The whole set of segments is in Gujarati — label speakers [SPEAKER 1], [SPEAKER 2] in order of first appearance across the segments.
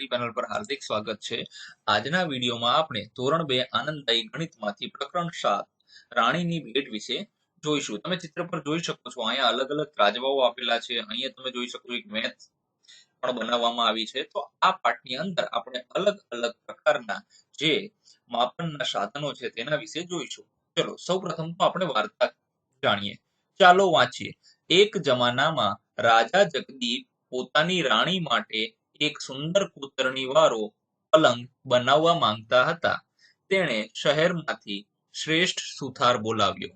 [SPEAKER 1] પેનલ પર હાર્દિક સ્વાગત છે. આજના વિડીયોમાં આપણે ધોરણ બે આનંદદાયી ગણિતમાંથી પ્રકરણ સાત, રાણીની ભેટ વિશે જોઈશું. તમે ચિત્ર પર જોઈ શકો છો, અહીંયા અલગ અલગ રાજવાઓ આપેલા છે. અહીંયા તમે જોઈ શકો એક મેથ પણ બનાવવામાં આવી છે. તો આ પાઠની અંદર આપણે અલગ અલગ પ્રકારના જે માપનના સાધનો છે તેના વિશે જોઈશું. ચલો, સૌપ્રથમ તો આપણે વાર્તા જાણીએ. ચાલો વાંચીએ. એક જમાનામાં રાજા જગદીપ પોતાની રાણી માટે એક સુંદર કોતરણી વાળો પલંગ બનાવવા માંગતા હતા. તેણે શહેરમાંથી શ્રેષ્ઠ સુથાર બોલાવ્યો.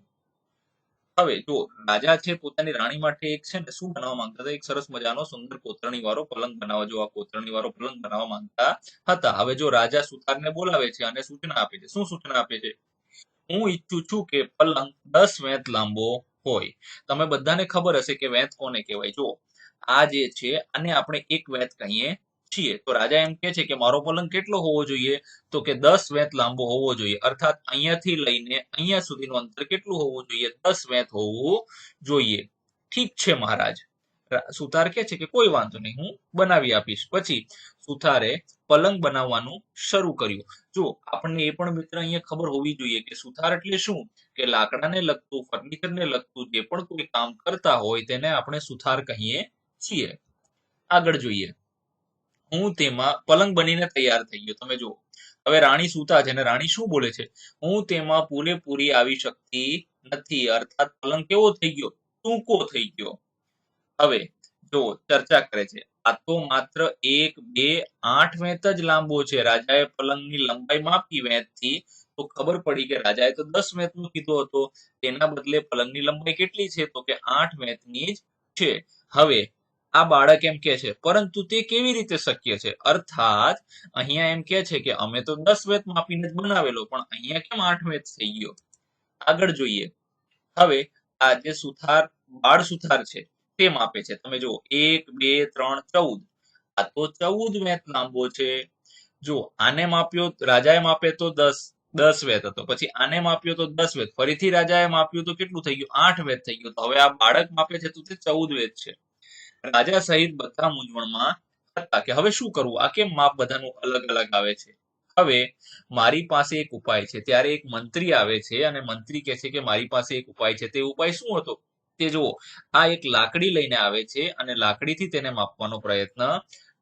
[SPEAKER 1] હવે જો રાજા છે, પોતાની રાણી માટે એક છે ને, શું બનાવવા માંગતા હતા? એક સરસ મજાનો સુંદર કોતરણી વાળો પલંગ બનાવવા જો આ કોતરણી વાળો પલંગ બનાવવા માંગતા હતા. હવે જો રાજા સુથારને બોલાવે છે અને સૂચના આપે છે, શું સૂચના આપે છે? હું ઈચ્છું છું કે પલંગ દસ વેંત લાંબો હોય. તમે બધાને ખબર હશે કે વેંત કોને કહેવાય? જો આ જે છે આને આપણે એક વેંત કહીએ છીએ. તો રાજા એમ કે છે કે મારો પલંગ કેટલો હોવો જોઈએ? તો કે દસ વેંત લાંબો હોવો જોઈએ. અર્થાત અહીંયાથી લઈને અહીંયા સુધીનું અંતર કેટલું હોવું જોઈએ? દસ વેંત હોવું જોઈએ. ઠીક છે મહારાજ. સુથાર કે છે કે કોઈ વાંધો નહીં, હું બનાવી આપીશ. પછી સુથારે પલંગ બનાવવાનું શરૂ કર્યું. જો, આપણને એ પણ મિત્ર અહીંયા ખબર હોવી જોઈએ કે સુથાર એટલે શું? કે લાકડાને લગતું, ફર્નિચરને લગતું જે પણ કોઈ કામ કરતા હોય, તેને આપણે સુથાર કહીએ છીએ. આગળ જોઈએ. હું તેમાં પલંગ બનીને તૈયાર થઈ ગયો. તમે જુઓ. હવે રાણી સૂતા છે અને રાણી શું બોલે છે? હું તેમાં પૂરેપૂરી આવી શકતી નથી. અર્થાત પલંગ કેવો થઈ ગયો? ટૂંકો થઈ ગયો. હવે જો ચર્ચા કરે છે. આ તો માત્ર એક, બે, આઠ વેંત જ લાંબો છે. રાજાએ પલંગની લંબાઈ માપી વેંતથી તો ખબર પડી કે રાજાએ તો દસ વેંતનો કીધો હતો. તેના બદલે પલંગની લંબાઈ કેટલી છે? તો કે આઠ વેંતની જ છે. હવે આ બાળક એમ કે છે, પરંતુ તે કેવી રીતે શક્ય છે? અર્થાત, અહીંયા એમ કે છે કે અમે તો દસ વેત માપીને જ બનાવેલો, પણ અહીંયા કેમ આઠ વેત થઈ ગયો? આગળ જોઈએ. હવે, આ જે સુથાર, બાળ સુથાર છે, તે માપે છે. તમે જુઓ, એક, બે, ત્રણ, ચૌદ. આ તો ચૌદ વેત લાંબો છે. જો આને માપ્યો, રાજાએ માપે તો દસ દસ વેત હતો. પછી આને માપ્યો તો દસ વેત ફરીથી રાજાએ માપ્યું તો કેટલું થઈ ગયું? આઠ વેત થઈ ગયું. તો હવે આ બાળક માપે છે તો તે ચૌદ વેત છે. રાજા સહિત બધા મૂંઝવણમાં હતા કે હવે શું કરવું? આ કેમ માપ બધાનું અલગ અલગ આવે છે? હવે મારી પાસે એક ઉપાય છે. ત્યારે એક મંત્રી આવે છે અને મંત્રી કહે છે કે મારી પાસે એક ઉપાય છે. તે ઉપાય શું હતો? તે જુઓ, આ એક લાકડી લઈને આવે છે અને લાકડીથી તેને માપવાનો પ્રયત્ન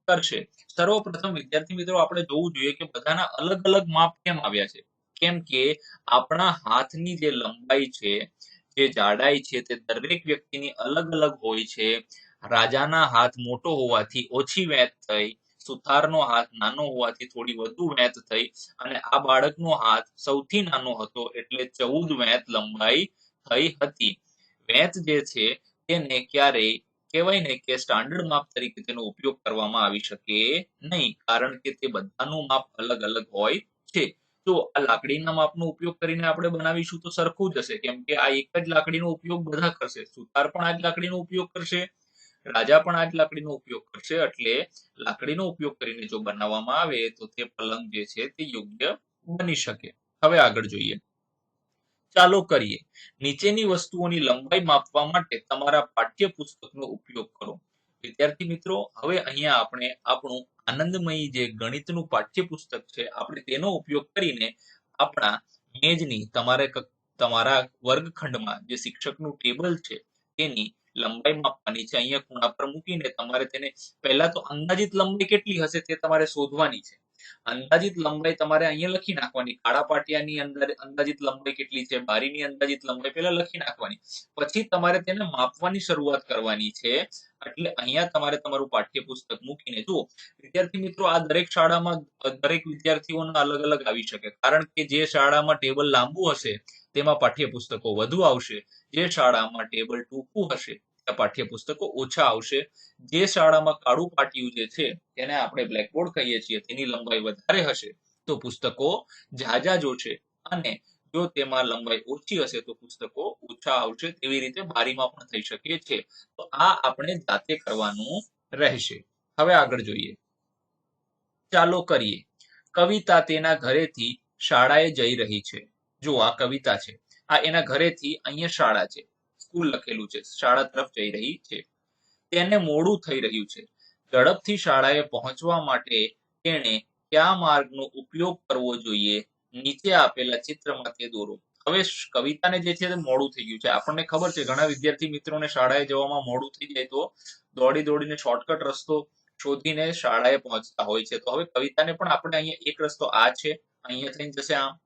[SPEAKER 1] કરશે. સર્વપ્રથમ વિદ્યાર્થી મિત્રો, આપણે જોવું જોઈએ કે બધાના અલગ અલગ માપ કેમ આવ્યા છે? કેમ કે આપણા હાથની જે લંબાઈ છે, જે જાડાઈ છે, તે દરેક વ્યક્તિની અલગ અલગ હોય છે. રાજાના હાથ મોટો હોવાથી, ઓછી વેંત થઈ. સુથારનો હાથ નાનો હોવાથી થોડી વધુ વેંત થઈ અને આ બાળકનો હાથ સૌથી નાનો હતો એટલે ચૌદ વેંત લંબાઈ થઈ હતી. વેંત જે છે તેને ક્યારેય, કહેવાય ને કે સ્ટાન્ડર્ડ માપ તરીકે તેનો ઉપયોગ કરવામાં આવી શકે નહીં, કારણ કે તે બધાનું માપ અલગ અલગ હોય છે. તો આ લાકડીના માપનો ઉપયોગ કરીને આપણે બનાવીશું તો સરખું જ હશે, કેમ કે આ એક જ લાકડીનો ઉપયોગ બધા કરશે. સુથાર પણ આ જ લાકડીનો ઉપયોગ કરશે. રાજા પણ આ જ લાકડીનો ઉપયોગ કરશે, એટલે લાકડીનો ઉપયોગ કરીને જો બનાવવામાં આવે તો તે પલંગ જે છે તે યોગ્ય બની શકે. હવે આગળ જોઈએ. ચાલો કરીએ. નીચેની વસ્તુઓની લંબાઈ માપવા માટે તમારા પાઠ્યપુસ્તકનો ઉપયોગ કરો. વિદ્યાર્થી મિત્રો, હવે અહીંયા આપણે આપણું આનંદમયી જે ગણિતનું પાઠ્યપુસ્તક છે, આપણે તેનો ઉપયોગ કરીને આપણા મેજની તમારે તમારા વર્ગખંડમાં જે શિક્ષકનું ટેબલ છે તેની લંબાઈ માપવાની છે. અહીંયા ખૂણા પર મૂકીને તમારે તેને પહેલા તો અંદાજિત લંબાઈ કેટલી હશે તે તમારે શોધવાની છે. અંદાજિત લંબાઈ તમારે અહીંયા લખી નાખવાની. કાળા પાટિયાની અંદર અંદાજિત લંબાઈ કેટલી છે? બારીની અંદાજિત લંબાઈ પહેલા લખી નાખવાની. પછી તમારે તેને માપવાની શરૂઆત કરવાની છે. એટલે અહીંયા તમારે તમારું પાઠ્યપુસ્તક મૂકીને જુઓ. વિદ્યાર્થી મિત્રો, આ દરેક શાળામાં દરેક વિદ્યાર્થીઓના અલગ અલગ આવી શકે. કારણ કે જે શાળામાં ટેબલ લાંબુ હશે, તેમાં પાઠ્યપુસ્તકો વધુ આવશે. જે શાળામાં ટેબલ ટૂંકું હશે પાઠ્યપુસ્તકો ઓછા આવશે. જે શાળામાં કાળું પાટિયું જે છે, તેને આપણે બ્લેકબોર્ડ કહીએ છીએ, તેની લંબાઈ વધારે હશે, તો પુસ્તકો ઝાઝા જોશે અને જો તેમાં લંબાઈ ઓછી હશે, તો પુસ્તકો ઓછા આવશે, તેવી રીતે બારીમાં પણ થઈ શકે છે. તો આ આપણે જાતે કરવાનું રહેશે. હવે આગળ જોઈએ. ચાલો કરીએ. કવિતા તેના ઘરેથી શાળાએ જઈ રહી છે. જો આ કવિતા છે. આ એના ઘરેથી અહીંયા શાળા છે. સ્કૂલ લખેલું છે, શાળા તરફ જઈ રહી છે. તેને મોડું થઈ રહ્યું છે. ઝડપથી શાળાએ પહોંચવા માટે તેણે કયા માર્ગનો ઉપયોગ કરવો જોઈએ? નીચે આપેલા ચિત્રમાં તે દોરો. હવે કવિતાને જે છે તે મોડું થઈ ગયું છે. આપણને ખબર છે, ઘણા વિદ્યાર્થી મિત્રોને શાળાએ જવામાં મોડું થઈ જાય તો દોડી દોડીને શોર્ટકટ રસ્તો શોધીને શાળાએ પહોંચતા હોય છે. તો હવે કવિતાને પણ આપણે અહીંયા એક રસ્તો આ છે. અહીંયા થઈને જશે આમ.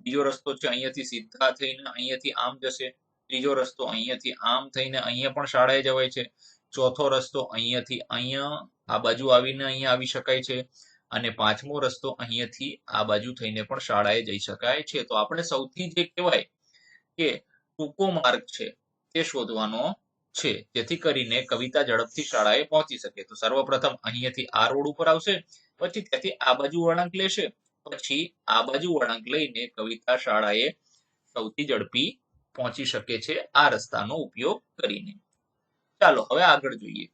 [SPEAKER 1] બીજો રસ્તો છે, અહીંયાથી સીધા થઈને અહીંયાથી આમ જશે. ત્રીજો રસ્તો અહીંયાથી આમ થઈને અહીંયા પણ શાળાએ જવાય છે. ચોથો રસ્તો અહીંયાથી અહીંયા આ બાજુ આવીને અહીંયા આવી શકાય છે અને પાંચમો રસ્તો અહીંયાથી આ બાજુ થઈને પણ શાળાએ જઈ શકાય છે. તો આપણે સૌથી જે કહેવાય કે ટૂંકો માર્ગ છે તે શોધવાનો છે. જેથી કરીને કવિતા ઝડપથી શાળાએ પહોંચી શકે. તો સર્વપ્રથમ અહીંયાથી આ રોડ ઉપર આવશે, પછી ત્યાંથી આ બાજુ વળાંક લેશે, પછી આ બાજુ વળાંક લઈને કવિતા શાળાએ સૌથી ઝડપી પહોંચી શકે છે આ રસ્તાનો ઉપયોગ કરીને. ચાલો હવે આગળ જોઈએ.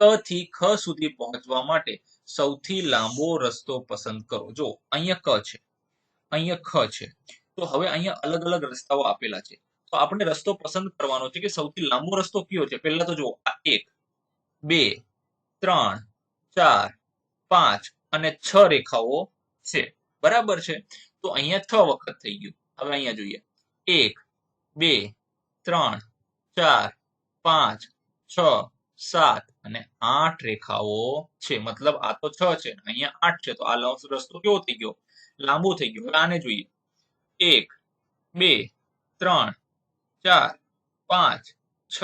[SPEAKER 1] ક થી ખ સુધી પહોંચવા માટે સૌથી લાંબો રસ્તો પસંદ કરો. જો અહીંયા ક છે, અહીંયા ખ છે, તો હવે અહીંયા અલગ અલગ રસ્તાઓ આપેલા છે. તો આપણે રસ્તો પસંદ કરવાનો છે કે સૌથી લાંબો રસ્તો કયો છે? પહેલા તો જો આ એક, બે, ત્રણ, ચાર, પાંચ અને છ રેખાઓ છે. બરાબર છે? તો અહીંયા છ વખત થઈ ગયું. હવે અહીંયા જોઈએ. એક, બે, ત્રણ, ચાર, પાંચ, છ, સાત અને આઠ રેખાઓ છે. મતલબ આ તો છ છે અહીંયા આઠ છે. તો આ લ- રસ્તો કેવો થઈ ગયો? લાંબો થઈ ગયો. હવે આને જોઈએ. એક, બે, ત્રણ, ચાર, પાંચ, છ,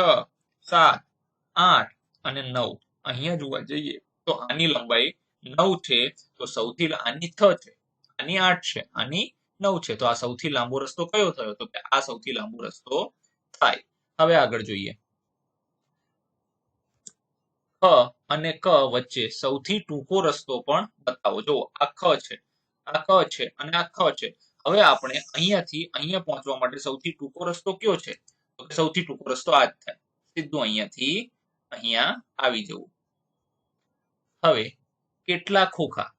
[SPEAKER 1] સાત, આઠ અને નવ. અહીંયા જોવા જઈએ તો આની લંબાઈ નવ છે. તો સૌથી આની છ છે. આની આઠ છે. આની નવ છે. તો આ સૌથી લાંબો રસ્તો કયો થયો? તો કે આ સૌથી લાંબો રસ્તો થાય. હવે આગળ જોઈએ. ખ અને ક વચ્ચે સૌથી ટૂંકો રસ્તો પણ બતાવો. જો આ ખ છે. આ ક છે અને આ ખ છે. હવે આપણે અહીંયાથી અહીંયા પહોંચવા માટે સૌથી ટૂંકો રસ્તો કયો છે? તો કે સૌથી ટૂંકો રસ્તો આ જ થાય. સીધું અહીંયાથી અહીંયા આવી જવું. હવે કેટલા ખોખા?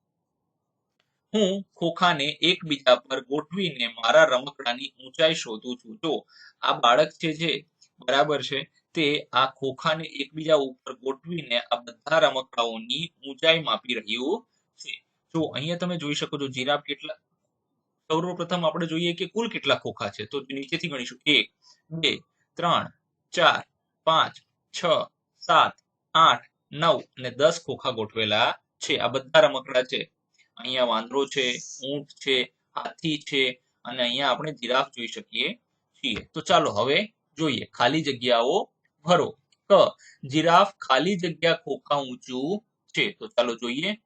[SPEAKER 1] હું ખોખાને એકબીજા પર ગોઠવીને મારા રમકડાની ઊંચાઈ શોધું છું. જો આ બાળક છે જે, બરાબર છે, તે આ ખોખાને એકબીજા ઉપર ગોઠવીને આ બધા રમકડાઓની ઊંચાઈ માપી રહ્યું છે. જો અહીંયા તમે જોઈ શકો છો જીરાફ કેટલા સૌપ્રથમ આપણે જોઈએ કે કુલ કેટલા ખોખા છે. તો નીચેથી ગણીશું. એક, બે, ત્રણ, ચાર, પાંચ, છ, સાત, આઠ, નવ અને દસ ખોખા ગોઠવેલા છે. આ બધા રમકડા છે. અહીંયા વાંદરો છે, ઊંટ છે, હાથી છે અને અહીંયા આપણે જીરાફ જોઈ શકીએ છીએ. તો ચાલો હવે જોઈએ. ખાલી જગ્યાઓ ભરો. ક. જીરાફ ખાલી જગ્યા ખોખા ઊંચું છે. તો ચાલો જોઈએ.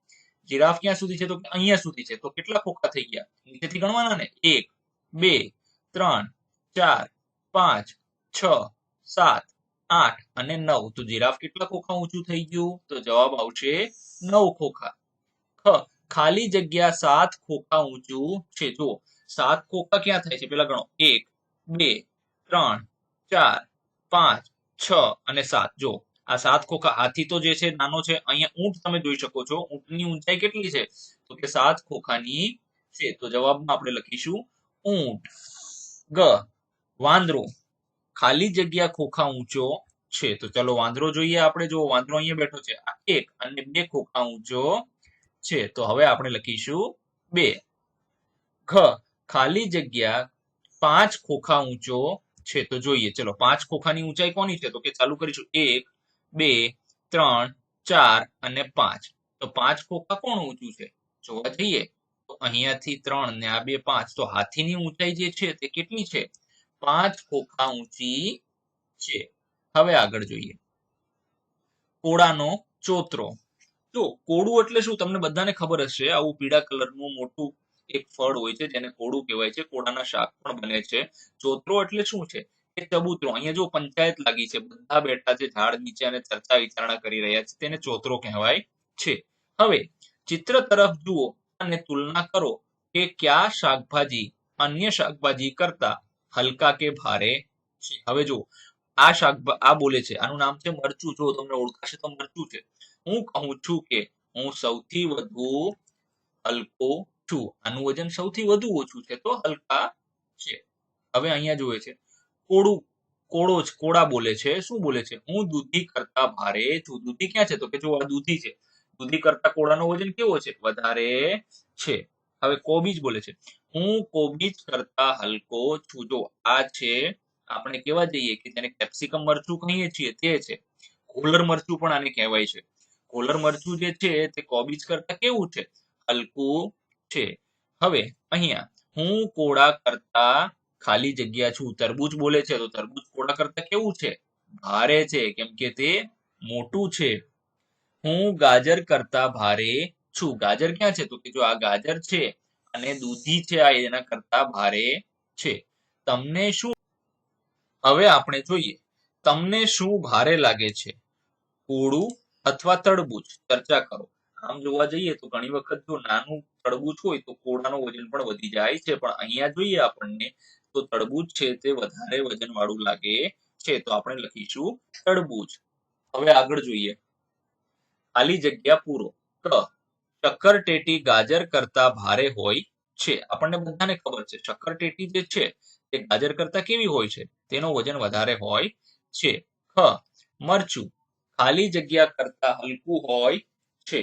[SPEAKER 1] જીરાફ ક્યાં સુધી છે? તો અહીંયા સુધી છે. તો કેટલા ખોખા થઈ ગયા? નીચેથી ગણવાના ને? એક, બે, ત્રણ, ચાર, પાંચ, છ, સાત, આઠ અને નવ. તો જીરાફ કેટલા ખોખા ઊંચું થઈ ગયું? તો જવાબ આવશે નવ ખોખા. ખ. ખાલી જગ્યા સાત ખોખા ઊંચું છે જો સાત ખોખા ક્યાં થાય છે? પેલા ગણો। એક, બે, ત્રણ, ચાર, પાંચ, છ અને સાત. જો, આ સાત ખોખા હાથી તો જે છે, નાનો છે, અહીંયા ઊંટ તમે જોઈ શકો છો. ઊંટની ઊંચાઈ કેટલી છે? તો કે સાત ખોખાની છે. તો જવાબમાં આપણે લખીશું ઊંટ. ગ, વાંદરો. ખાલી જગ્યા ખોખા ઊંચો છે. તો ચલો વાંદરો જોઈએ આપણે. જો વાંદરો અહીંયા બેઠો છે. આ એક અને બે ખોખા ઊંચો છે. તો હવે આપણે લખીશું બે. ખ ખાલી જગ્યા પાંચ ખોખા ઊંચો છે. તો જોઈએ. ચલો, પાંચ ખોખાની ઊંચાઈ કોની છે? તો કે ચાલુ કરીશું. એક, બે, ત્રણ, ચાર અને પાંચ. તો પાંચ ખોખા કોણ ઊંચું છે? જોવા જઈએ. તો અહીંયાથી ત્રણ ને આ બે પાંચ. તો હાથીની ઊંચાઈ જે છે તે કેટલી છે? પાંચ ખોખા ઊંચી છે. હવે આગળ જોઈએ. કોળાનો ચોતરો. જો કોળું એટલે શું? તમને બધાને ખબર હશે, આવું પીળા કલરનું મોટું એક ફળ હોય છે, જેને કોળું કહેવાય છે. કોળાના શાક પણ બને છે. ચોતરો એટલે શું છે? એ ચબૂતરો. અહીંયા જો પંચાયત લાગી છે, બધા બેઠા છે, ઝાડ નીચે અને ચર્ચા વિચારણા કરી રહ્યા છે, તેને ચોતરો કહેવાય છે. હવે, ચિત્ર તરફ જુઓ અને તુલના કરો કે કયા શાકભાજી, અન્ય શાકભાજી કરતા હલકા કે ભારે છે. હવે જો આ શાકભા, આ બોલે છે. આનું નામ છે મરચું. જો તમને ઓળખાશે તો મરચું છે. હું કહું છું કે હું સૌથી વધુ હલકો છું. આનું વજન સૌથી વધુ ઓછું છે તો હલકા છે. હવે અહીંયા જોવે છે. કોળું, કોળો જ, કોળા બોલે છે. શું બોલે છે? હું દૂધી કરતા ભારે છું. દૂધી ક્યાં છે? તો કે જો આ દૂધી છે. દૂધી કરતા કોળાનો વજન કેવો છે? વધારે છે. હવે કોબીજ બોલે છે. હું કોબીજ કરતા હલકો છું. જો આ છે, આપણે કેવા જઈએ કે જેને કેપ્સિકમ મરચું કહીએ છીએ તે છે. કોલર મરચું પણ આને કહેવાય છે. કોલર મરચું જે છે તે કોબીજ કરતા કેવું છે? હલકું છે. હવે અહીંયા હું કોળા કરતા ખાલી જગ્યા છું. તરબૂચ બોલે છે તો તરબૂચ કોળા કરતા કેવું છે? ભારે છે કેમ કે તે મોટું છે. હું ગાજર કરતા ભારે છું. ગાજર ક્યાં છે? તો કે જો આ ગાજર છે અને દૂધી છે આ એના કરતા ભારે છે. તમને શું હવે આપણે જોઈએ. તમને શું ભારે લાગે છે? કોળું અથવા તડબૂચ, ચર્ચા કરો. આમ જોવા જઈએ તો ઘણી વખત જો નાનું તડબૂચ હોય તો કોળાનું વજન પણ વધી જાય છે. પણ અહીંયા જોઈએ આપણને તો તડબૂચ છે તે વધારે વજન વાળું લાગે છે. તો આપણે લખીશું તડબૂચ. હવે આગળ જોઈએ. ખાલી જગ્યા પૂરો. ક. ચક્કરટેટી ગાજર કરતા ભારે હોય છે. આપણને બધાને ખબર છે. શક્કરટેટી જે છે તે ગાજર કરતા કેવી હોય છે? તેનું વજન વધારે હોય છે. ખ. મરચું. ખાલી જગ્યા કરતા હલકું હોય છે.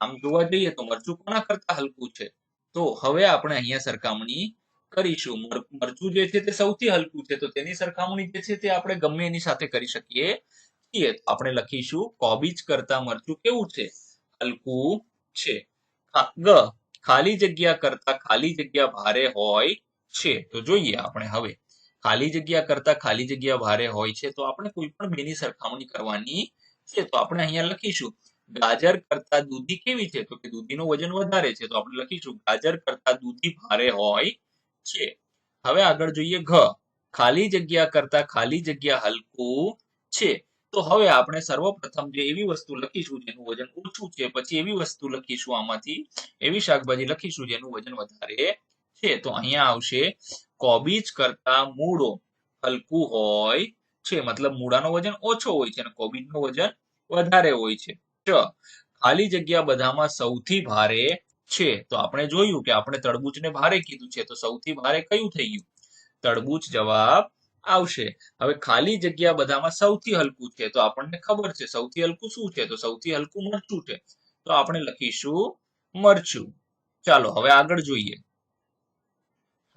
[SPEAKER 1] આમ જોવા જઈએ તો મરચું કોના કરતા હલકું છે? તો હવે આપણે અહીંયા સરખામણી કરીશું. મરચું જે છે તે સૌથી હલકું છે. તો તેની સરખામણી જે છે તે આપણે ગમે એની સાથે કરી શકીએ છીએ. આપણે લખીશું, કોબીજ કરતા મરચું કેવું છે? હલકું છે. ગ, ખાલી જગ્યા કરતા ખાલી જગ્યા ભારે હોય છે. તો જોઈએ આપણે હવે. ખાલી જગ્યા કરતા ખાલી જગ્યા ભારે હોય છે. તો આપણે કોઈ પણ બેની સરખામણી કરવાની છે, તો આપણે અહીંયા લખીશું, ગાજર કરતા દૂધી કેવી છે? તો કે દૂધીનું વજન વધારે છે, તો આપણે લખીશું, ગાજર કરતા દૂધી ભારે હોય છે. હવે આગળ જોઈએ ઘ, ખાલી જગ્યા કરતા ખાલી જગ્યા હલકું છે. તો હવે આપણે સર્વપ્રથમ જે એવી વસ્તુ લખીશું જેનું વજન ઓછું છે, પછી એવી વસ્તુ લખીશું આમાંથી, એવી શાકભાજી લખીશું જેનું વજન વધારે છે. તો અહીંયા આવશે, કોબીજ કરતા મૂળો હલકું હોય છે, મતલબ મૂળાનો વજન ઓછો હોય છે અને કોબીજનું વજન વધારે હોય છે. ચ ખાલી જગ્યા બધામાં સૌથી ભારે છે. તો આપણે જોયું કે આપણે તડબૂચને ભારે કીધું છે, તો સૌથી ભારે કયું થઈ ગયું? તરબૂચ જવાબ આવશે. હવે ખાલી જગ્યા બધામાં સૌથી હલકું છે, તો આપણને ખબર છે સૌથી હલકું શું છે? તો સૌથી હલકું મરચું છે. તો આપણે લખીશું મરચું. ચાલો, હવે આગળ જોઈએ.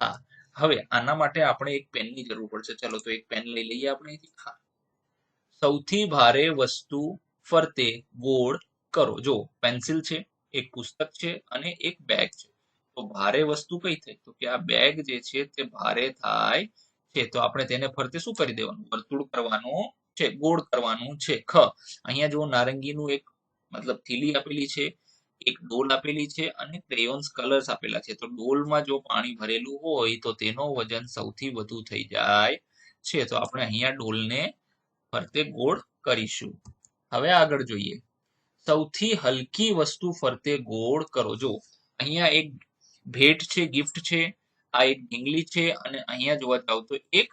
[SPEAKER 1] હા, હવે આના માટે આપણે એક પેનની જરૂર પડશે. ચલો, તો એક પેન લઈ લઈએ આપણે હા. સૌથી ભારે વસ્તુ ફરતે ગોળ કરો. જો પેન્સિલ છે, એક પુસ્તક છે અને એક બેગ છે. તો ભારે વસ્તુ કઈ થાય તો કે આ બેગ જે છે તે ભારે થાય છે. તો આપણે તેને ફરતે શું કરી દેવાનું? વર્તુળ કરવાનું છે ગોળ કરવાનું છે. ખ. અહીંયા જો નારંગીનું એક મતલબ થીલી આપેલી છે, એક ડોલ આપેલી છે અને ક્રેયોન્સ કલર્સ આપેલા છે. તો ડોલમાં જો પાણી ભરેલું હોય તો તેનો વજન સૌથી વધુ થઈ જાય છે. તો આપણે અહીંયા ડોલને ફરતે ગોળ કરીશું. હવે આગળ જોઈએ. સૌથી હલકી વસ્તુ ફરતે ગોળ કરો. જો, અહીંયા એક ભેટ છે ગિફ્ટ છે, આ એક ઢીંગલી છે અને અહીંયા જોવા જાવ તો એક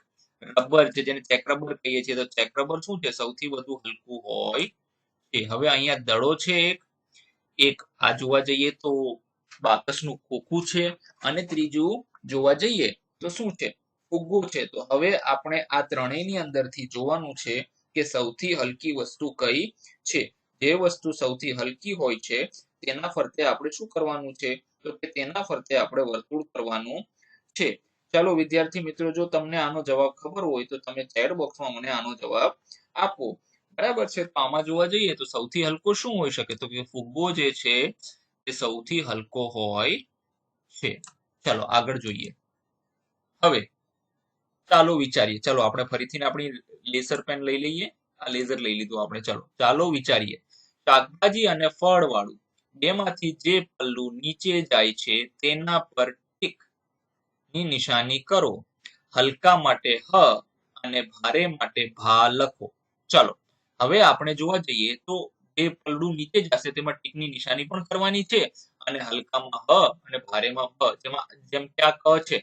[SPEAKER 1] રબર છે, જેને ચેક રબર કહીએ છીએ. તો ચેક રબર શું છે? સૌથી વધુ હલકું હોય છે. હવે અહીંયા દડો છે એક. એક આ જોવા જઈએ તો બાકસનું ખોખું છે અને ત્રીજું જોવા જઈએ તો શું છે? ફુગ્ગો છે. તો હવે આપણે આ ત્રણેયની અંદરથી જોવાનું છે કે સૌથી હલકી વસ્તુ કઈ છે? જે વસ્તુ સૌથી હલકી હોય છે, તેના ફરતે આપણે શું કરવાનું છે? તો કે તેના ફરતે આપણે વર્તુળ કરવાનું છે. ચાલો વિદ્યાર્થી મિત્રો, જો તમને આનો જવાબ ખબર હોય તો તમે ચેટ બોક્સમાં મને આનો જવાબ આપો. બરાબર છે? તો આમાં જોવા જઈએ તો સૌથી હલકો શું હોઈ શકે? તો કે ફુગ્ગો જે છે, તે સૌથી હલકો હોય છે. ચાલો આગળ જોઈએ. હવે ચાલો વિચારીએ. ચાલો, આપણે ફરીથી આપણી લેસર પેન લઈ લઈએ. આ લેઝર લઈ લીધું આપણે. ચાલો ચાલો વિચારીએ. શાકભાજી અને ફળ વાળું બેમાંથી જે પલ્લું નીચે જાય છે તેના પર ટીકની નિશાની કરો. હલકા માટે હ અને ભારે માટે ભા લખો. ચાલો, હવે આપણે જોવા જઈએ તો જે પલ્લું નીચે જશે તેમાં ટીકની નિશાની પણ કરવાની છે અને હલકામાં હ અને ભારેમાં ભ જેમાં, જેમ કે આ ક છે.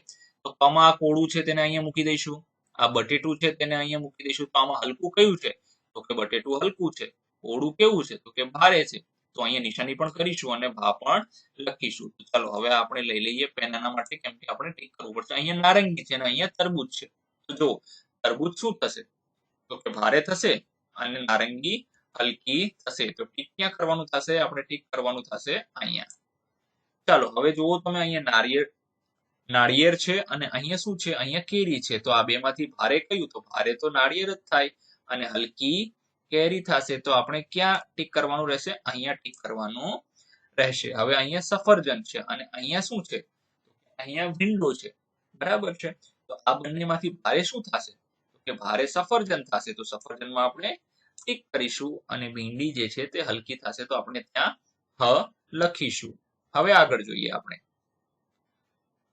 [SPEAKER 1] તો કમાં આ કોળું છે તેને અહીંયા મૂકી દઈશું. આ બટેટું છે તેને અહીંયા મૂકી દઈશું. તો આમાં હલકું કયું છે? તો કે બટેટું હલકું છે. કોળું કેવું છે? તો કે ભારે છે. તો અહીંયા નિશાની પણ કરીશું અને ભા પણ લખીશું. તો ચાલો, હવે આપણે લઈ લઈએ પેનાના માટે કેમ કે આપણે ટીક કરવું પડશે અહીંયા નારંગી છે અને અહીંયા તરબૂચ છે. તો જો તરબૂચ શું થશે? તો કે ભારે થશે અને નારંગી હલકી થશે. તો ટીક ક્યાં કરવાનું થશે? આપણે ટીક કરવાનું થશે અહીંયા. ચાલો, હવે જુઓ તમે અહીંયા નારિયેળ નાળિયેર છે અને અહીંયા શું છે? અહીંયા કેરી છે. તો આ બેમાંથી ભારે કયું? તો ભારે તો નાળિયેર જ થાય અને હલકી કેરી થશે. તો આપણે ક્યાં ટીક કરવાનું રહેશે? અહીંયા ટીક કરવાનું રહેશે. હવે અહીંયા સફરજન છે અને અહીંયા શું છે? અહીંયા વિન્ડો છે. બરાબર છે? તો આ બંનેમાંથી ભારે શું થશે? કે ભારે સફરજન થશે. તો સફરજનમાં આપણે ટીક કરીશું અને ભીંડી જે છે તે હલકી થશે. તો આપણે ત્યાં હ લખીશું. હવે આગળ જોઈએ આપણે.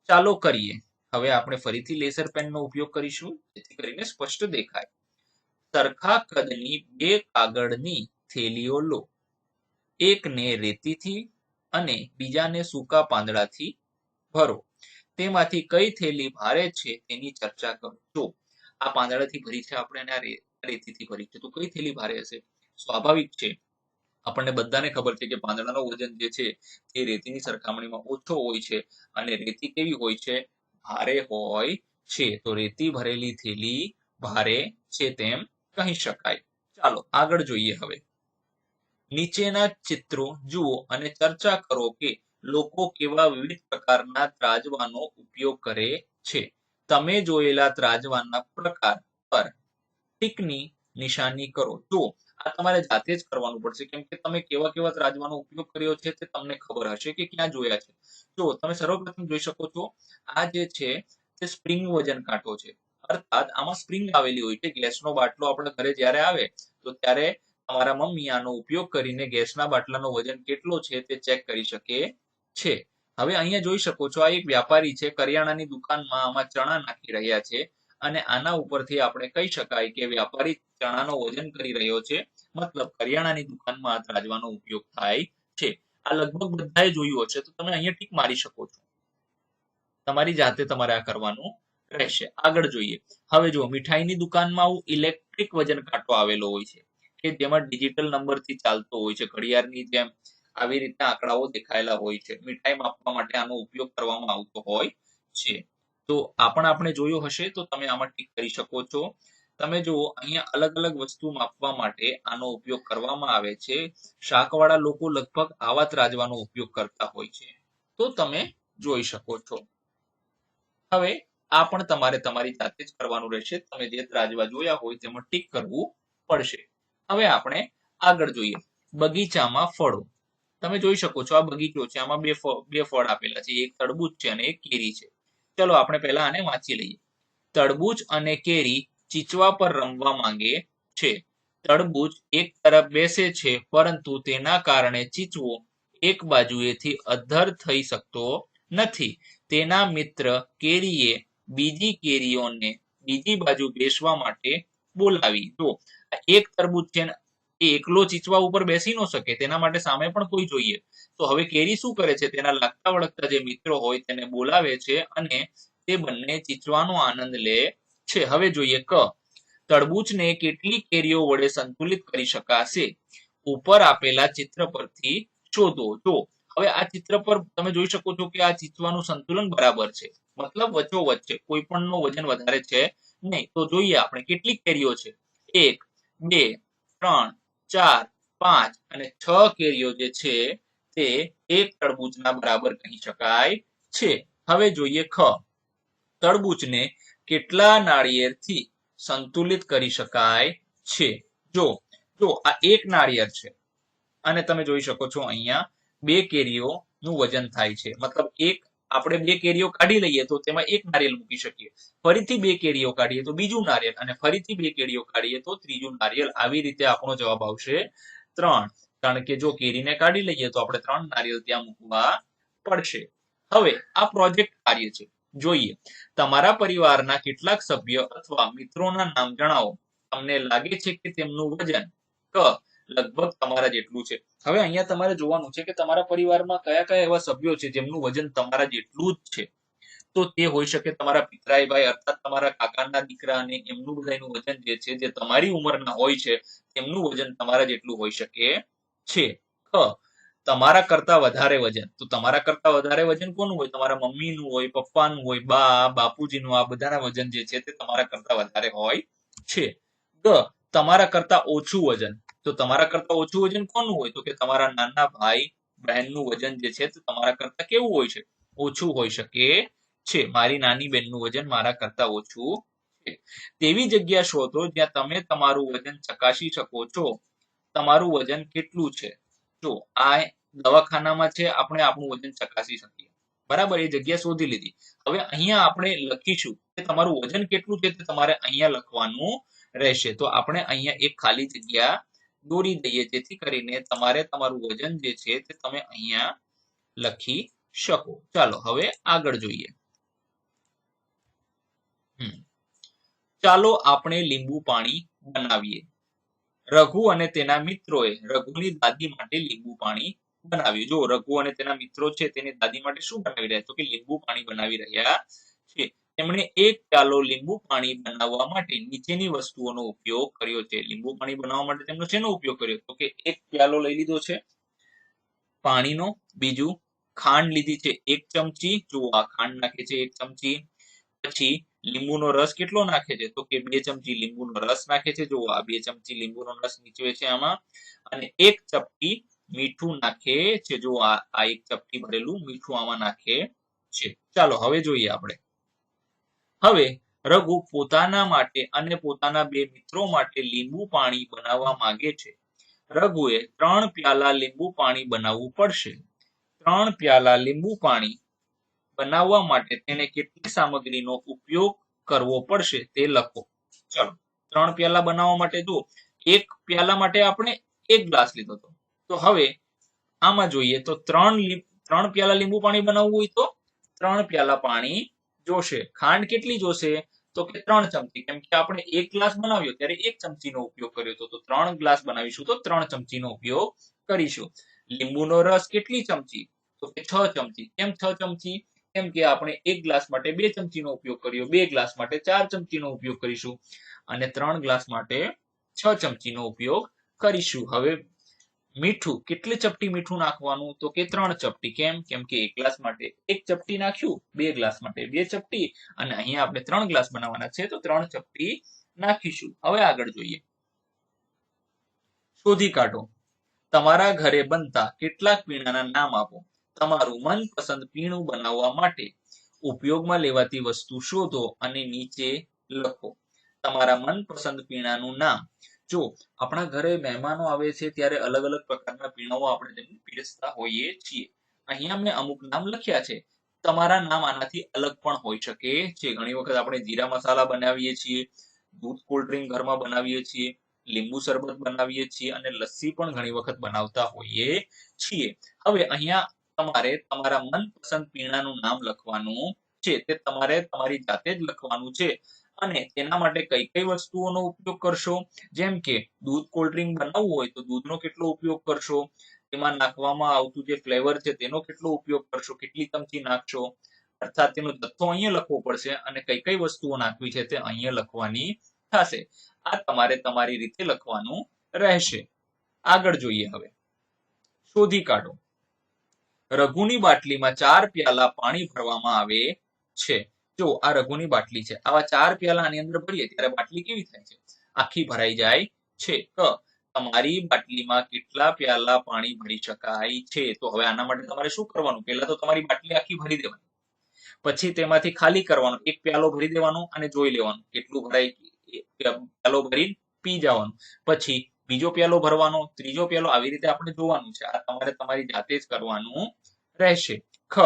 [SPEAKER 1] ચાલો કરીએ. હવે આપણે ફરીથી લેસર પેનનો ઉપયોગ કરીશું. જેથી કરીને સ્પષ્ટ દેખાય. સરખા કદની બે કાગળની થેલીઓ લો. એકને રેતીથી અને બીજાને સૂકા પાંદડાથી ભરો. તેમાંથી કઈ થેલી ભારે છે તેની ચર્ચા કરો. જો આ પાંદડાથી ભરી છે, આપણે અને આ રેતીથી ભરી છે, તો કઈ થેલી ભારે હશે? સ્વાભાવિક છે. આપણને બધાને ખબર છે કે પાંદડાનો વજન જે છે તે રેતીની સરખામણીમાં ઓછો હોય છે અને રેતી કેવી હોય છે? ભારે હોય છે. તો રેતી ભરેલી થેલી ભારે છે તેમ કહી શકાય. ચાલો, આગળ જોઈએ હવે. નીચેના ચિત્રો જુઓ અને ચર્ચા કરો કે લોકો કેવા વિવિધ પ્રકારના ત્રાજવાનો ઉપયોગ કરે છે. તમે જોયેલા ત્રાજવાના પ્રકાર પર ટીકની નિશાની કરો. જો આ તમારે જાતે જ કરવાનું પડશે. કેમ કે તમે કેવા કેવા ત્રાજવાનો ઉપયોગ કર્યો છે તે તમને ખબર હશે કે ક્યાં જોયા છે. જો તમે સર્વપ્રથમ જોઈ શકો છો, આ જે છે તે સ્પ્રિંગ વજન કાંટો છે. અર્થાત આમાં સ્પ્રિંગ આવેલી હોય છે. ગેસનો બાટલો આપણા ઘરે જ્યારે આવે, તો ત્યારે તમારા મમ્મી આનો ઉપયોગ કરીને ગેસના બાટલાનો વજન કેટલો છે તે ચેક કરી શકે છે. હવે અહીંયા જોઈ શકો છો, આ એક વ્યાપારી છે. કરિયાણાની દુકાનમાં આમાં ચણા નાખી રહ્યા છે. અને આના ઉપરથી આપણે કહી શકાય કે વ્યાપારી ચણાનો વજન કરી રહ્યો છે. મતલબ કરિયાણાની દુકાનમાં ત્રાજવાનો ઉપયોગ થાય છે. આ લગભગ બધાએ જોયું હશે, તો તમે અહીંયા ટીક મારી શકો છો. તમારી જાતે તમારે આ કરવાનું રહેશે. આગળ જોઈએ. હવે જો મીઠાઈની દુકાનમાં ઇલેક્ટ્રિક વજન કાંટો આવેલો હોય છે, કે જેમાં ડિજિટલ નંબરથી ચાલતો હોય છે. ઘડિયાળની જેમ આવી રીતના આંકડાઓ દેખાયેલા હોય છે. મીઠાઈ માપવા માટે આનો ઉપયોગ કરવામાં આવતો હોય છે. તો આ પણ આપણે જોયું હશે તો તમે આમાં ટીક કરી શકો છો. તમે જુઓ, અહીંયા અલગ અલગ વસ્તુ માપવા માટે આનો ઉપયોગ કરવામાં આવે છે. શાકવાળા લોકો લગભગ આવા ત્રાજવાનો ઉપયોગ કરતા હોય છે. તો તમે જોઈ શકો છો. હવે આ પણ તમારે તમારી જાતે જ કરવાનું રહેશે. તમે જે ત્રાજવા જોયા હોય તેમાં ટીક કરવું પડશે. હવે આપણે આગળ જોઈએ. બગીચામાં ફળો. તમે જોઈ શકો છો આ બગીચો છે. આમાં બે ફળ બે ફળ આપેલા છે. એક તરબૂચ છે અને એક કેરી છે. ચલો આપણે પહેલા આને વાંચી લઈએ. તડબૂચ અને કેરી ચીચવા પર રમવા માંગે છે. તડબૂચ એક તરફ બેસે છે, પરંતુ તેના કારણે ચીચવો એક બાજુએથી અધ્ધર થઈ શકતો નથી. તેના મિત્ર કેરીએ બીજી કેરીઓને બીજી બાજુ બેસવા માટે બોલાવી. જો એક તરબૂચ છે એ એકલો ચીચવા ઉપર બેસી ન શકે, તેના માટે સામે પણ કોઈ જોઈએ. તો હવે કેરી શું કરે છે? તેના લાગતા વળગતા જે મિત્રો હોય તેને બોલાવે છે અને તે બંને ચીચવાનો આનંદ લે છે. હવે જોઈએ ક. તરબૂચને કેટલી કેરીઓ વડે સંતુલિત કરી શકાશે? ઉપર આપેલા ચિત્ર પરથી શોધો. જો, હવે આ ચિત્ર પર તમે જોઈ શકો છો કે આ ચીચવાનું સંતુલન બરાબર છે. મતલબ વચ્ચો વચ્ચે, કોઈ પણ નું વજન વધારે છે નહીં. તો જોઈએ આપણે કેટલી કેરીઓ છે? એક, બે, ત્રણ, ચાર, પાંચ અને છ કેરીઓ જે છે તે એક તરબૂચના બરાબર કહી શકાય છે. હવે જોઈએ ખ. તરબૂચને કેટલા નાળિયેરથી સંતુલિત કરી શકાય છે? જો જો, આ એક નાળિયેર છે. અને તમે જોઈ શકો છો અહીંયા બે કેરીઓ નું વજન થાય છે. મતલબ એક, આપણે બે કેરીઓ કાઢી લઈએ તો તેમાં એક નારિયેલ મૂકી શકીએ. ફરીથી બે કેરીઓ કાઢીએ તો બીજું નારિયેળ અને ફરીથી બે કેરીઓ કાઢીએ તો ત્રીજું નારિયેળ આવી રીતે આપણો જવાબ આવશે ત્રણ. કારણ કે જો કેરીને કાઢી લઈએ તો આપણે ત્રણ નારિયેળ ત્યાં મૂકવા પડશે. હવે આ પ્રોજેક્ટ કાર્ય છે. જોઈએ. તમારા પરિવારના કેટલાક સભ્ય અથવા મિત્રોના નામ જણાવો. તમને લાગે છે કે તેમનું વજન ક લગભગ તમારા જેટલું છે. હવે અહીંયા તમારે જોવાનું છે કે તમારા પરિવારમાં કયા કયા એવા સભ્યો છે જેમનું વજન તમારા જેટલું જ છે. તો તે હોઈ શકે તમારા પિતરાઈ ભાઈ અર્થાત તમારા કાકાના દીકરા અને એમનું બધાનું વજન જે છે જે તમારી ઉંમરના હોય છે તેમનું વજન તમારા જેટલું હોઈ શકે છે. ખ, તમારા કરતા વધારે વજન. તો તમારા કરતા વધારે વજન કોનું હોય? તમારા મમ્મીનું હોય, પપ્પાનું હોય, બા, બાપુજીનું, આ બધાના વજન જે છે તે તમારા કરતા વધારે હોય છે. ગ, તમારા કરતા ઓછું વજન. તો તમારા કરતા ઓછું વજન કોનું હોય? તો કે તમારા નાના ભાઈ બહેનનું વજન જે છે તે તમારા કરતા કેવું હોય છે? ઓછું હોઈ શકે છે. મારી નાની બહેનનું વજન મારા કરતા ઓછું છે. તેવી જગ્યા શોધો જ્યાં તમે તમારું વજન ચકાસી શકો છો. તમારું વજન કેટલું છે? જો આ દવાખાનામાં છે, આપણે આપણું વજન ચકાસી શકીએ. બરાબર, એ જગ્યા શોધી લીધી. હવે અહીંયા આપણે લખીશું કે તમારું વજન કેટલું છે તે તમારે અહીંયા લખવાનું રહેશે. તો આપણે અહીંયા એક ખાલી જગ્યા દોરી દઈએ, જેથી કરીને તમારે તમારું વજન જે છે તે તમે અહીંયા લખી શકો. ચાલો, હવે આગળ જોઈએ. ચાલો, આપણે લીંબુ પાણી બનાવીએ. રઘુ અને તેના મિત્રોએ રઘુની દાદી માટે લીંબુ પાણી બનાવ્યું. જો રઘુ અને તેના મિત્રો છે, તેની દાદી માટે શું બનાવી રહ્યા? તો કે લીંબુ પાણી બનાવી રહ્યા છે. તેમણે એક પ્યાલો લીંબુ પાણી બનાવવા માટે નીચેની વસ્તુઓનો ઉપયોગ કર્યો છે. લીંબુ પાણી બનાવવા માટે તેમનો શેનો ઉપયોગ કર્યો? તો કે એક પ્યાલો લઈ લીધો છે, પાણીનો. બીજું ખાંડ લીધી છે, એક ચમચી. જુઓ, આ ખાંડ નાખે છે, એક ચમચી. પછી લીંબુનો રસ કેટલો નાખે છે? તો કે બે ચમચી લીંબુનો રસ નાખે છે. જુઓ, આ બે ચમચી લીંબુનો રસ નીચવે છે આમાં અને એક ચપટી મીઠું નાખે છે. જો આ એક ચપટી ભરેલું મીઠું આમાં નાખે છે. ચાલો, હવે જોઈએ આપણે. હવે રઘુ પોતાના માટે અને પોતાના બે મિત્રો માટે લીંબુ પાણી બનાવવા માંગે છે. રઘુએ ત્રણ પ્યાલા લીંબુ પાણી બનાવવું પડશે. ત્રણ પ્યાલા લીંબુ પાણી બનાવવા માટે તેને કેટલી સામગ્રીનો ઉપયોગ કરવો પડશે તે લખો. ચલો, ત્રણ પ્યાલા બનાવવા માટે જો એક પ્યાલા માટે આપણે એક ગ્લાસ લીધો હતો. તો હવે આમાં જોઈએ તો ત્રણ ત્રણ પ્યાલા લીંબુ પાણી બનાવવું હોય તો ત્રણ પ્યાલા પાણી જોશે. ખાંડ કેટલી જોશે? તો કે ત્રણ ચમચી. કેમ કે આપણે એક ગ્લાસ બનાવ્યો ત્યારે એક ચમચીનો ઉપયોગ કર્યો હતો. તો ત્રણ ગ્લાસ બનાવીશું તો ત્રણ ચમચીનો ઉપયોગ કરીશું. લીંબુનો રસ કેટલી ચમચી? તો કે છ ચમચી. કેમ છ ચમચી? કેમ કે આપણે એક ગ્લાસ માટે બે ચમચીનો ઉપયોગ કર્યો, બે ગ્લાસ માટે ચાર ચમચીનો ઉપયોગ કરીશું અને ત્રણ ગ્લાસ માટે છ ચમચીનો ઉપયોગ કરીશું. હવે મીઠું, કેટલી ચપટી મીઠું નાખવાનું? તો કે ત્રણ ચપટી. કેમ? કેમ કે એક ગ્લાસ માટે એક ચપટી નાખ્યું, બે ગ્લાસ માટે બે ચપટી અને અહીંયા આપણે ત્રણ ગ્લાસ બનાવવાના છે, તો ત્રણ ચપટી નાખીશું. હવે આગળ જોઈએ. શોધી કાઢો. તમારા ઘરે બનતા કેટલાક પીણાના નામ આપો. તમારું મનપસંદ પીણું બનાવવા માટે ઉપયોગમાં લેવાતી વસ્તુ શોધો અને નીચે લખો. તમારા મનપસંદ પીણાનું નામ. જો આપણા ઘરે મહેમાનો આવે છે, ત્યારે અલગ અલગ પ્રકારના પીણાઓ આપણે તેમને પીરસતા હોઈએ છીએ. અહીંયા મેં અમુક નામ લખ્યા છે. તમારા નામ આનાથી અલગ પણ હોઈ શકે છે. ઘણી વખત આપણે જીરા મસાલા બનાવીએ છીએ, દૂધ કોલ્ડ ડ્રિંક ઘરમાં બનાવીએ છીએ, લીંબુ શરબત બનાવીએ છીએ અને લસ્સી પણ ઘણી વખત બનાવતા હોઈએ છીએ. હવે અહીંયા તમારે તમારા મનપસંદ પીણાનું નામ લખવાનું છે. તે તમારે તમારી જાતે જ લખવાનું છે. અને તેના માટે કઈ કઈ વસ્તુઓનો ઉપયોગ કરશો? જેમ કે દૂધ કોલ્ડ ડ્રિંક બનાવવું હોય તો દૂધનો કેટલો ઉપયોગ કરશો? તેમાં નાખવામાં આવતું જે ફ્લેવર છે તેનો કેટલો ઉપયોગ કરશો? કેટલી ચમચી નાખશો? અર્થાત તેનો જથ્થો અહીંયા લખવો પડશે અને કઈ કઈ વસ્તુઓ નાખવી છે તે અહીંયા લખવાની થશે. આ તમારે તમારી રીતે લખવાનું રહેશે. આગળ જોઈએ હવે. શોધી કાઢો. રઘુની બાટલીમાં ચાર પ્યાલા પાણી ભરવામાં આવે છે. જો આ રઘુની બાટલી છે, આવા ચાર પ્યાલા આની અંદર ભરીએ ત્યારે બાટલી કેવી થાય છે? આખી ભરાઈ જાય છે. તમારી બાટલીમાં કેટલા પ્યાલા પાણી ભરી શકાય છે? તો હવે આના માટે તમારે શું કરવાનું? પહેલા તો તમારી બાટલી આખી ભરી દેવાની. પછી તેમાંથી ખાલી કરવાનું. એક પ્યાલો ભરી દેવાનો અને જોઈ લેવાનું. કેટલું ભરાય પ્યાલો ભરી પી જવાનું. પછી બીજો પેલો ભરવાનો, ત્રીજો પેલો આવી રીતે આપણે જોવાનું છે. આ તમારે તમારી જાતે જ કરવાનું રહેશે. ખ,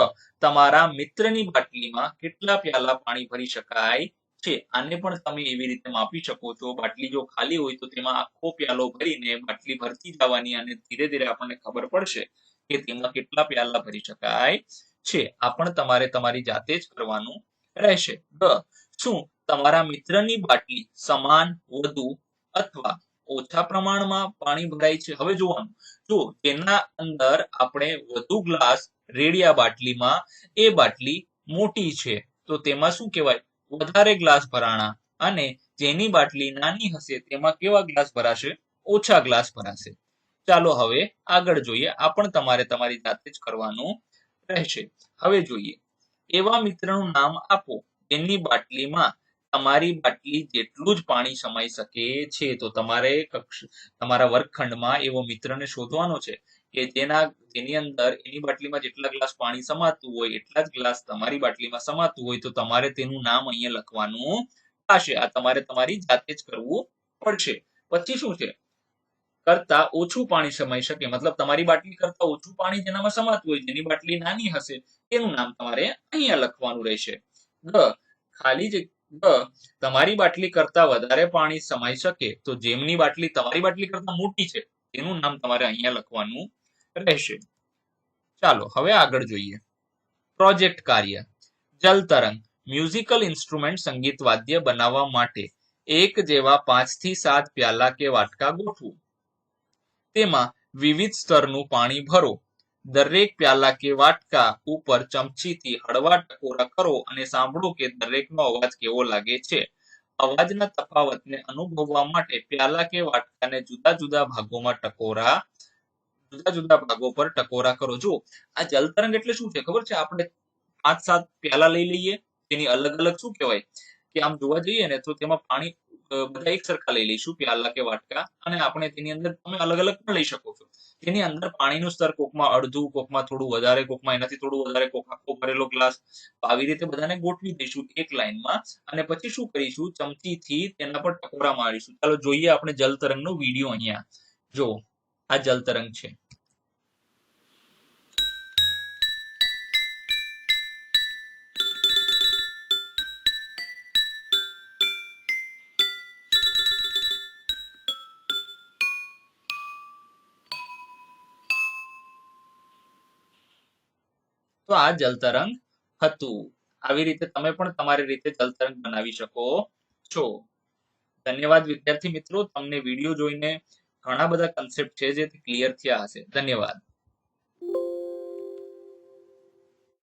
[SPEAKER 1] તમારા મિત્રની બાટલીમાં કેટલા પ્યાલા પાણી ભરી શકાય છે? આને પણ તમે એવી રીતે માપી શકો છો. બાટલી જો ખાલી હોય તો તેમાં આખો પ્યાલો ભરીને બાટલી ભરતી જવાની અને ધીરે ધીરે આપણને ખબર પડશે કે તેમાં કેટલા પ્યાલા ભરી શકાય છે. આ પણ તમારે તમારી જાતે જ કરવાનું રહેશે. શું તમારા મિત્રની બાટલી સમાન, વધુ અથવા ઓછા પ્રમાણમાં પાણી ભરાય છે. હવે જોવાનું જો તેના અંદર આપણે વધુ ગ્લાસ રેડિયા બાટલીમાં એ બાટલી મોટી છે. તો તેમાં શું કહેવાય? વધારે ગ્લાસ ભરાણા અને જેની બાટલી નાની હશે તેમાં કેવા ગ્લાસ ભરાશે? ઓછા ગ્લાસ ભરાશે. ચાલો હવે આગળ જોઈએ. આ પણ તમારે તમારી જાતે જ કરવાનું રહેશે. હવે જોઈએ. એવા મિત્રનું નામ આપો જેની બાટલીમાં તમારી બાટલી જેટલું જ પાણી સમાઈ શકે છે, તો તમારે કક્ષ, તમારા વર્ગખંડમાં એવો મિત્રને શોધવાનો છે કે જેના, જેની અંદર એની બાટલીમાં જેટલા ગ્લાસ પાણી સમાતું હોય, એટલા જ ગ્લાસ તમારી બાટલીમાં સમાતું હોય, તો તમારે તેનું નામ અહીંયા લખવાનું થશે. આ તમારે તમારી જાતે જ કરવું પડશે. પછી શું છે? કરતા ઓછું પાણી સમાઈ શકે. મતલબ તમારી બાટલી કરતા ઓછું પાણી જેનામાં સમાતું હોય, જેની બાટલી નાની હશે, તેનું નામ તમારે અહીંયા લખવાનું રહેશે. ગ ખાલી તમારી બાટલી કરતા વધારે પાણી સમાઈ શકે તો જેમની બાટલી તમારી બાટલી કરતા મોટી છે, તેનું નામ તમારે અહીંયા લખવાનું રહેશે. ચાલો, હવે આગળ જોઈએ. પ્રોજેક્ટ કાર્ય. જલ તરંગ. મ્યુઝિકલ ઇન્સ્ટ્રુમેન્ટ સંગીત વાદ્ય બનાવવા માટે એક જેવા પાંચથી સાત પ્યાલા કે વાટકા ગોઠવું. તેમાં વિવિધ સ્તરનું પાણી ભરો. દરેક પ્યાલા કે વાટકા ઉપર ચમચીથી હળવા ટકોરા કરો અને સાંભળો કે દરેકનો અવાજ કેવો લાગે છે. અવાજના તફાવતને અનુભવવા માટે પ્યાલા કે વાટકાને જુદા જુદા ભાગોમાં ટકોરા, જુદા જુદા ભાગો પર ટકોરા કરો. જો આ જલતરંગ એટલે શું છે? ખબર છે? આપણે પાંચ સાત પ્યાલા લઈ લઈએ, તેની અલગ અલગ શું કહેવાય? કે આમ જોવા જઈએ ને, તો તેમાં પાણી બધા એક સરખા લઈ લઈશું, પ્યાલા કે વાટકા, અને આપણે તેની અંદર તમે અલગ અલગ પણ લઈ શકો છો. તેની અંદર પાણીનું સ્તર કોકમાં અડધું, કોકમાં થોડું વધારે, કોકમાં એનાથી થોડું વધારે, કોક આખો ભરેલો ગ્લાસ. આવી રીતે બધાને ગોઠવી દઈશું એક લાઈનમાં અને પછી શું કરીશું? ચમચીથી તેના પર ટકોરા મારીશું. ચાલો જોઈએ આપણે જલતરંગનો વીડિયો અહીંયા. જો, આ જલતરંગ છે. તો આ જલતરંગ હતું. આવી રીતે તમે પણ તમારી રીતે જલતરંગ બનાવી શકો છો. ધન્યવાદ વિદ્યાર્થી મિત્રો. તમને વીડિયો જોઈને ઘણા બધા કન્સેપ્ટ છે જે ક્લિયર થયા હશે. ધન્યવાદ.